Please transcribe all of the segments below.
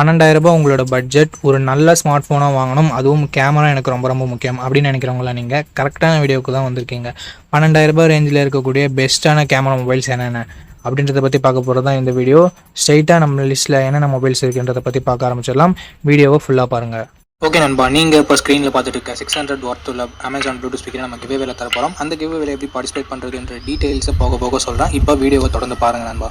பன்னெண்டாயிரரூபா உங்களோட பட்ஜெட் ஒரு நல்ல ஸ்மார்ட் ஃபோனாக வாங்கணும். அதுவும் கேமரா எனக்கு ரொம்ப ரொம்ப முக்கியம் அப்படின்னு நினைக்கிறவங்களா நீங்கள் கரெக்டான வீடியோவுக்கு தான் வந்திருக்கீங்க. பன்னெண்டாயிரரூபா ரேஞ்சில் இருக்கக்கூடிய பெஸ்ட்டான கேமரா மொபைல்ஸ் என்னென்ன அப்படின்றத பற்றி பார்க்க போகிறது தான் இந்த வீடியோ ஸ்ட்ரைட்டாக நம்ம லிஸ்ட்டில் என்னென்ன மொபைல்ஸ் இருக்குன்றதை பற்றி பார்க்க ஆரம்பிச்சிடலாம். வீடியோவை ஃபுல்லாக பாருங்கள் ஓகே நண்பா. நீங்கள் இப்போ ஸ்க்ரீனில் பார்த்துட்டு இருக்க சிக்ஸ் ஹண்ட்ரட் ஒர்த் உள்ள அமேசான் ப்ளூடூத் ஸ்பீக்கர் நம்ம கிவே வேலை தர போகிறோம் அந்த கிவே வேலை எப்படி பார்ட்டிசிபேட் பண்ணுறதுன்ற டீட்டெயில்ஸை போக போக சொல்கிறேன் இப்போ வீடியோவை தொடர்ந்து பாருங்கள் நண்பா.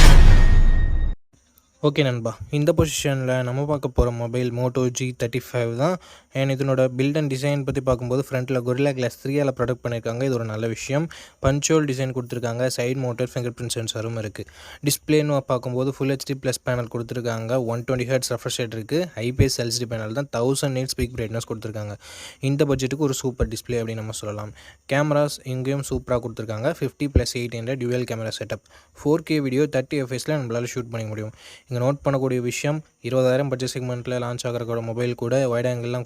ஓகே நண்பா இந்த பொசிஷனில் நம்ம பார்க்க போகிற mobile Moto G thirty five தான் அண்ட் இதனோட பில்ட் அண்ட் டிசைன் பற்றி பார்க்கும்போது ஃப்ரண்ட்டில் கொரில்லா கிளாஸ் த்ரீயால் ப்ரொடக்ட் பண்ணியிருக்காங்க. இது ஒரு நல்ல விஷயம். பஞ்சோல் டிசைன் கொடுத்துருக்காங்க. சைட் மோட்டர் ஃபிங்கர் பிரிண்ட் சென்சரும் இருக்குது டிஸ்பிளேன்னு பார்க்கும்போது ஃபுல் ஹெச்டி ப்ளஸ் பேனல் கொடுத்துருக்காங்க. One twenty hertz refresh rate இருக்குது ஐபிஎஸ் எல்சிடி பேனல் தான் தௌசண்ட் எயிட் ஸ்பீக் பிரைட்னஸ் கொடுத்துருக்காங்க. இந்த பட்ஜெட்டுக்கு ஒரு சூப்பர் டிஸ்பிளே அப்படின்னு நம்ம சொல்லலாம். கேமராஸ் இங்கேயும் சூப்பராக கொடுத்துருக்காங்க. ஃபிஃப்டி ப்ளஸ் எயிட் என்ற dual camera setup four K video thirty எஃப்எஸில் நம்மளால் ஷூட் பண்ணிக்க முடியும். இங்கே நோட் பண்ணக்கூடிய விஷயம் இருபதாயிரம் பட்ஜெட் செக்மெண்ட்டில் லான்ச் ஆகிறக்கூட மொபைல் கூட வைட் ஆங்கிள்லாம்